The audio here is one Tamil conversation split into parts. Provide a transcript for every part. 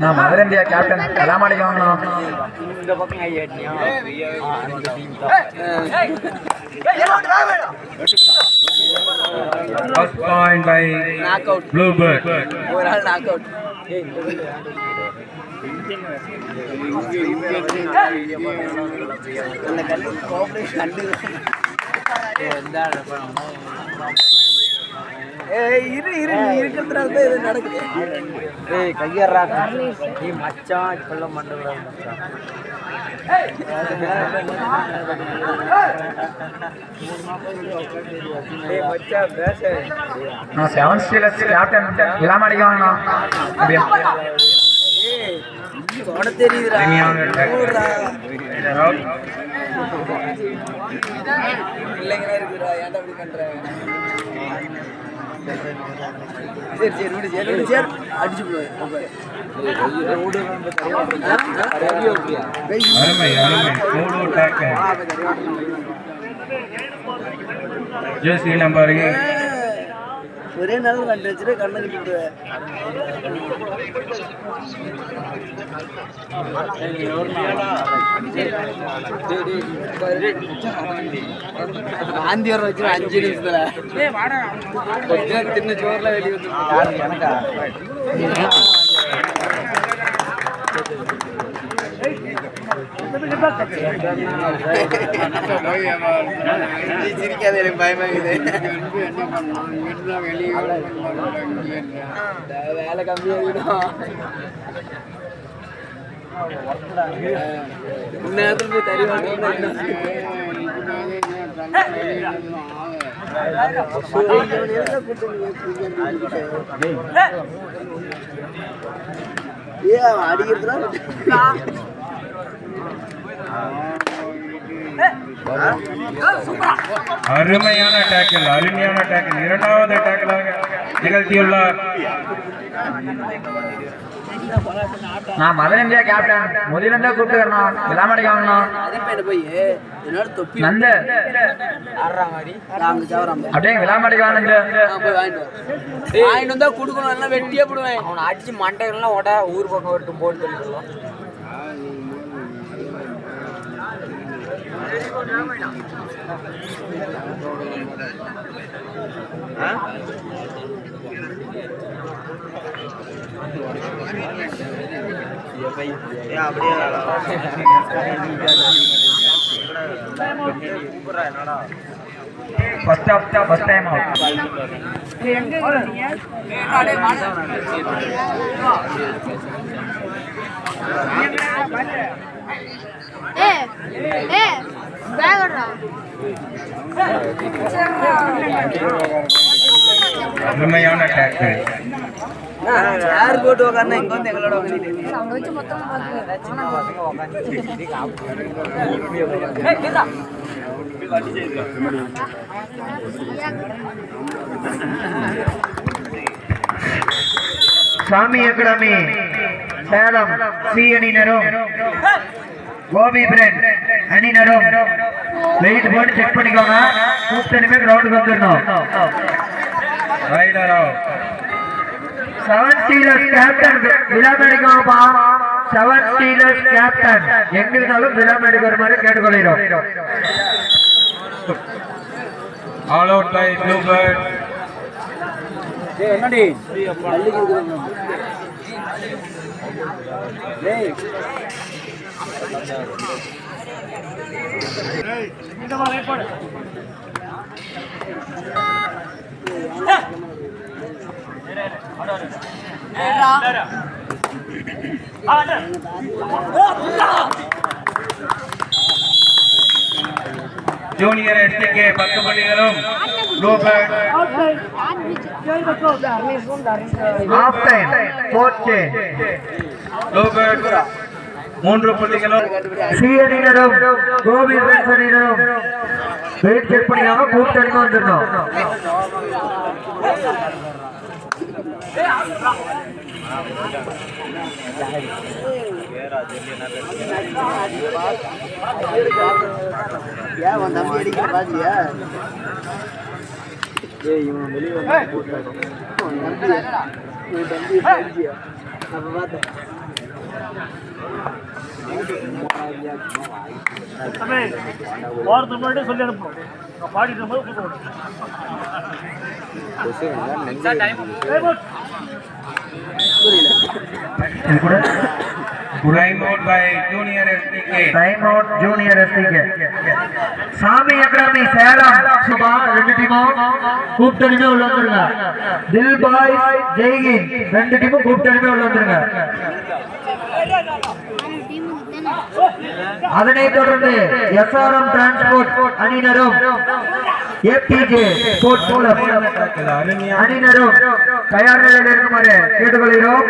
நான் மதுரை இந்தியா கேப்டன் எல்லாம் அடிக்கணும் இந்த பக்கம் அந்த டீம் தான். Knock out. ஒரு ஆள் நாக் அவுட் அந்த கல்லு கோஆபரேஷன் கண்டு ஏய் இரு இரு நீ இருக்கிறதுனால தான் இது நடக்குது. ஏய் கையறா நீ மச்சான் இப்பெல்லாம் நான் செவன் ஸ்டீலர்ஸ் கேப்டன் எல்லாம் அடிக்கணும் அப்படியா. தொட தெரியுதுடா. out. பிள்ளைங்களா இருக்குடா ஏன்டா இப்படி பண்ற? சரி சரி விடு சரி விடு சரி. அடிச்சு போடு அருமை அருமை. ஒரே நாள் கண்டு வச்சுட்டு கண்ணை கட்டிட்டு காந்தி வர வச்சு அஞ்சு நிமிஷத்துல. கொஞ்சம் தின்ன சோறுல வெளியே வந்து எனக்கா? நீ சிரிக்காத எனக்கு பயமாகுது. வேலை கம்மியாகிடும் நேரத்தில் போய் தருவாங்க ஏ அவன் அடிக்கிறதுலாம் அருமையான டேக்கிள் அருமையான டேக்கிள் இரண்டாவது டேக்கிளாக நிகழ்த்தியுள்ளார். நான் மதுரை இந்தியா கேப்டன் முதல்ல இருந்தே கூப்பிட்டுக்கிறோம் எல்லாம் அடிக்கணும் மதிப்பேன் போய் என்னோட தொப்பி நந்த. அப்படியே விளாம அடிக்கணும் போய் வாங்கிட்டு வந்தா கொடுக்கணும் எல்லாம் வெட்டியே போடுவேன். அவனை அடிச்சு மண்டைகள்லாம் உட ஊர் பக்கம் விட்டு போட்டு சொல்லிடுவோம் ஃபர்ஸ்ட் ஆஃப் ஃபர்ஸ்ட் டைம் ஏ ஏ உண்மையான விடுறா அருமையான சேர் போட்டு உட்காந்து இங்க வந்து எங்களோட சாமி அகாடமி சேலம் சி அணியினரும் கோபி பிரெண்ட் அணியினரும் வெயிட் போட்டு செக் பண்ணிக்கோங்க. கூப்பிட்டனுமே கிரவுண்டுக்கு வந்துடணும். Raider out seven stealers captain விழா எடுக்கணும்ப்பா செவன் ஸ்டீலர்ஸ் கேப்டன் எங்க இருந்தாலும் விழாம எடுக்கிற மாதிரி கேட்டுக்கொள்கிறோம். All out by blue bird என்னடி? டேய் ஜூனியர் எஸ்டிகே பத்து புள்ளிகளும். Bluebird half time fourth change bluebird மூன்று புள்ளிகளும் சி அணியினரும் கோபி பிரெண்ட்ஸ் அணியினரும் வெயிட் செக் பண்ணிக்காம கூப்பிட்டு வந்துடணும். ஏன் உன் தம்பி அடிக்கிற பாத்தியா ஏய் இவன் வெளியே வந்து போட்டாடும் உன் தம்பி உன் தம்பி அடிச்சியா அப்ப பார்த்தேன் வாரத்துக்கு முன்னாடி சொல்லி பாடிட்டு போது கூப்பிடுவோம் Time out by Junior SDK. Time out junior எஸ்டிக்கு சாமி அகாடமி சேலம் சுபா ரெண்டு டீமும் கூப்பிட்டனுமே உள்ள வந்துருங்க தில் பாய் ஜெய்கின் ரெண்டு டீமும் கூப்பிட்டனுமே உள்ள வந்துருங்க அதனைத் தொடர்ந்து எஸ்ஆர்எம் டிரான்ஸ்போர்ட் அணியினரும் ஏபிஜே ஸ்போர்ட் மூலம் அணியினரும் தயார் நிலையில் இருக்குமாறு கேட்டுக்கொள்கிறோம்.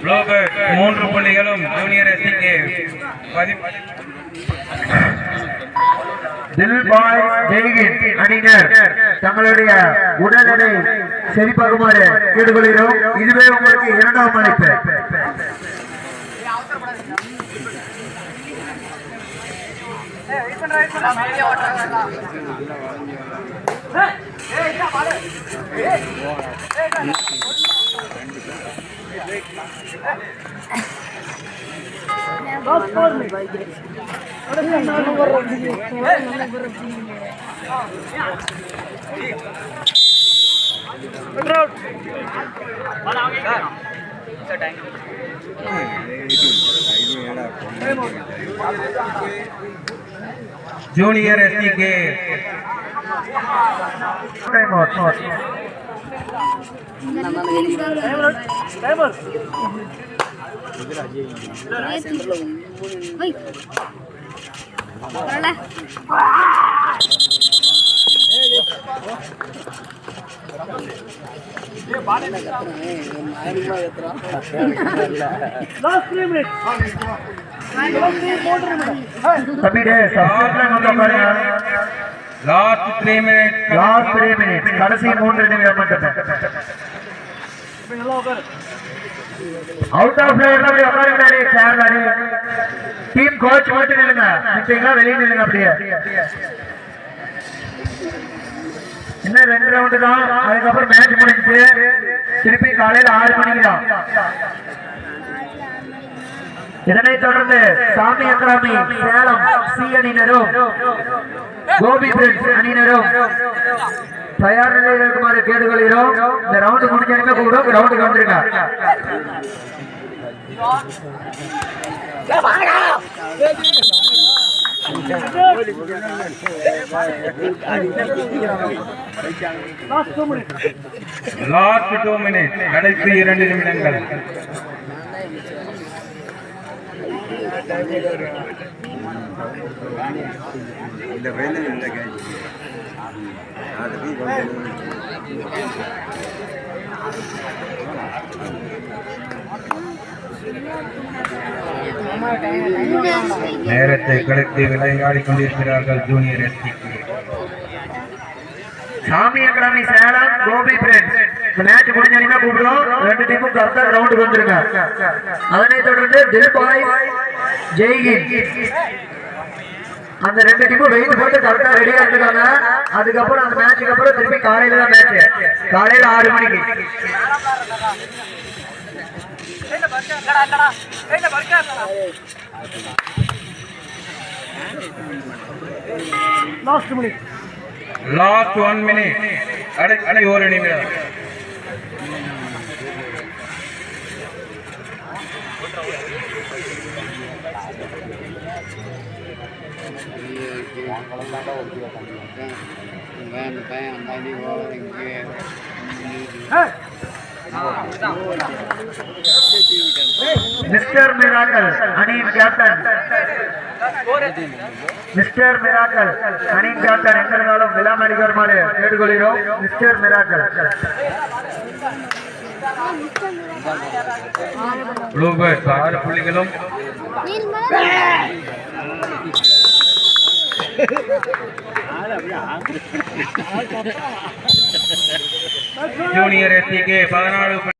ப்ளூபர்ட் மூன்று புள்ளிகளும் ஜூனியர் எஸ்டிக்கு தில்பாய் ஜெய்கின் அணியினர் தங்களுடைய உடல்நிலை எடை சரிபார்க்குமாறு கேட்டுக்கொள்கிறோம். இதுவே உங்களுக்கு இரண்டாம் அழைப்பு ஜூனியர் எஸ்டிக்கு time out timer last three minutes தம்பி டே சப்ஸ்கிரைப்ல வந்து பாருங்க last three minute last three minute கடைசி மூன்று நிமிடம் மட்டுமே அவுட் ஆஃப் பிளேயர் அப்படியே உட்காருங்க சேர் தாடி டீம் கோச் மட்டும் நில்லுங்க. மிச்சீங்களா வெளியே நில்லுங்க அப்படியே. இன்னும் ரெண்டு ரவுண்டு தான். அதுக்கப்புறம் மேட்ச் முடிஞ்சு திருப்பி காலையில் ஆறு மணிக்கு தான். இதனைத் தொடர்ந்து சாமி அக்ராமி சேலம் சி அணியினரும் கோபி பிரிட்ஜ் அணியினரும் தயார் நிலையில் இருக்குமாறு கேட்டுக்கொள்கிறோம். இந்த ரவுண்டு முடிஞ்சதுமே கூப்பிடும் ரவுண்டுக்கு வந்துருங்க. லாஸ்ட் டூ நிமிடங்கள். டூ மினிட் கடைசி. இரண்டு நிமிடங்கள் நேரத்தை கழித்து விளையாடிக் கொண்டிருக்கிறார்கள் ஜூனியர் எஸ்டிக்கு சாமி அகாடமி சேலம் கோபி பிரெண்ட்ஸ் இந்த மேட்ச் முடிஞ்சா கூப்பிடுவோம் ரெண்டு டீமும் கரெக்டா கிரவுண்டுக்கு வந்துருங்க. அதனைத் தொடர்ந்து தில் பாய் ஜெய்கின் அந்த ரெண்டு டீமும் வெயிட் போட்டு கரெக்டா ரெடியா இருக்காங்க. அதுக்கப்புறம் அந்த மேட்சுக்கு அப்புறம் திருப்பி காலையில தான் மேட்ச் காலையில ஆறு மணிக்கு. Last minute last one minute கடைசி ஒரு நிமிடம். மிஸ்டர் மிராக்கல் அணியின் கேப்டன் மிஸ்டர் மிராக்கல் அணியின் கேப்டன் எங்க இருந்தாலும் விழா வருமாறு கேட்டுக்கொள்கிறோம். மிஸ்டர் மிராக்கல் ப்ளூபர்ட்ஸ் ஆறு புள்ளிகளும். ஜூனியர் எஸ்டிகே பதினாலு